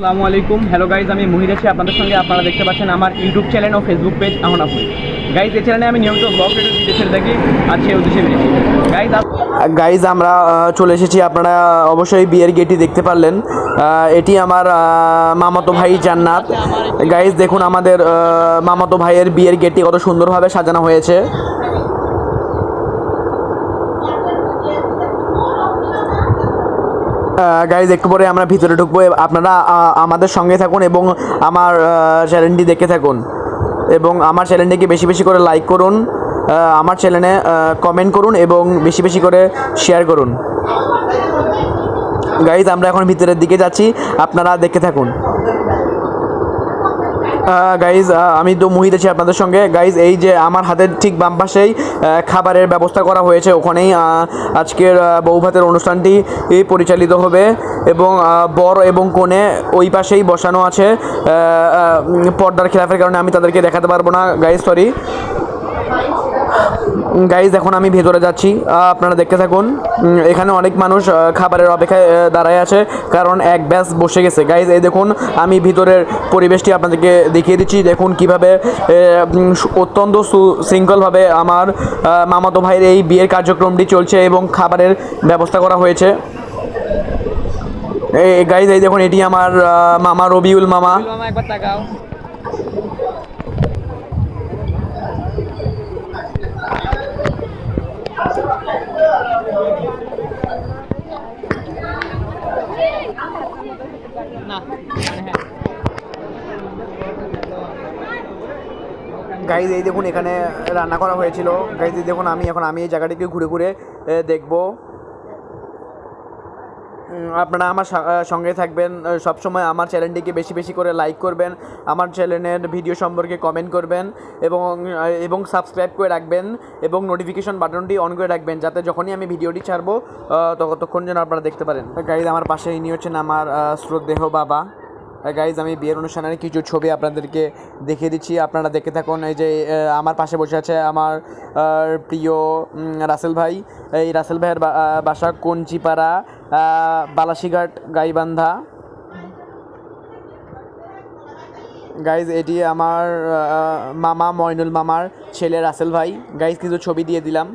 আসসালামু আলাইকুম। Hello guys আমি মহির আছি। আপনাদের সঙ্গে আপনারা দেখতে পাচ্ছেন আমার ইউটিউব চ্যানেল ও ফেসবুক পেজ এখন আপনি গাইজ এই চ্যানেলে আমি নিয়মিত ব্লগ ভিডিও ছেড়ে থাকি, আর সেই উদ্দেশ্যে বেরিয়েছি গাইজ গাইজ আমরা চলে এসেছি। আপনারা অবশ্যই বিয়ের গেটটি দেখতে পারলেন। এটি আমার মামাতো ভাই জান্নাত। গাইজ দেখুন আমাদের মামাতো ভাইয়ের বিয়ের গেটটি কত সুন্দরভাবে সাজানো হয়েছে। গাইজ একটু পরে আমরা ভিতরে ঢুকবো। আপনারা আমাদের সঙ্গে থাকুন এবং আমার চ্যানেলটি দেখে থাকুন। এবং আমার চ্যানেলটিকে বেশি বেশি করে লাইক করুন আমার চ্যানেলে কমেন্ট করুন এবং বেশি বেশি করে শেয়ার করুন। গাইজ আমরা এখন ভিতরের দিকে যাচ্ছি। আপনারা দেখে থাকুন। গাইজ আমি তো মুহিত আছি আপনাদের সঙ্গে। গাইজ এই যে আমার হাতের ঠিক বাম পাশেই খাবারের ব্যবস্থা করা হয়েছে ওখানেই। আজকের বৌভাতের অনুষ্ঠানটি পরিচালিত হবে এবং বর এবং কোণে ওই পাশেই বসানো আছে। পর্দার খেলাফের কারণে আমি তাদেরকে দেখাতে পারব না। গাইজ সরি গাইজ এখন আমি ভেতরে যাচ্ছি। আপনারা দেখতে থাকুন। এখানে অনেক মানুষ খাবারের অপেক্ষায় দাঁড়ায় আছে, কারণ এক ব্যাস বসে গেছে। গাইজ এই দেখুন, আমি ভিতরের পরিবেশটি আপনাদেরকে দেখিয়ে দিচ্ছি। দেখুন কীভাবে অত্যন্ত সুশৃঙ্খলভাবে আমার মামাতো ভাইয়ের এই বিয়ের কার্যক্রমটি চলছে এবং খাবারের ব্যবস্থা করা হয়েছে। এই গাইজ এই দেখুন, এটি আমার মামা রবিউল মামা। গাইজ এই দেখুন এখানে রান্না করা হয়েছিল। গাইজ দেখুন আমি, এখন আমি এই জায়গাটিকে ঘুরে ঘুরে দেখব। আপনারা আমার সঙ্গে থাকবেন। সবসময় আমার চ্যানেলটিকে বেশি বেশি করে লাইক করবেন আমার চ্যানেলের ভিডিও সম্পর্কে কমেন্ট করবেন এবং এবং সাবস্ক্রাইব করে রাখবেন এবং নোটিফিকেশন বাটনটি অন করে রাখবেন যাতে যখনই আমি ভিডিওটি ছাড়বো তখন যেন আপনারা দেখতে পারেন। গাইজ আমার পাশে ইনি হচ্ছেন আমার আহ, শ্রদ্ধেয় বাবা। গাইজ আমি বিয়ের অনুষ্ঠানের কিছু ছবি আপনাদেরকে দেখিয়ে দিচ্ছি। আপনারা দেখে থাকুন এই যে আমার পাশে বসে আছে আমার প্রিয় রাসেল ভাই। এই রাসেল ভাইয়ের বাসা কঞ্চিপাড়া বালাসিঘাট গাইবান্ধা। গাইজ এটি আমার মামা ময়নুল মামার ছেলে রাসেল ভাই। গাইজ কিছু ছবি দিয়ে দিলাম।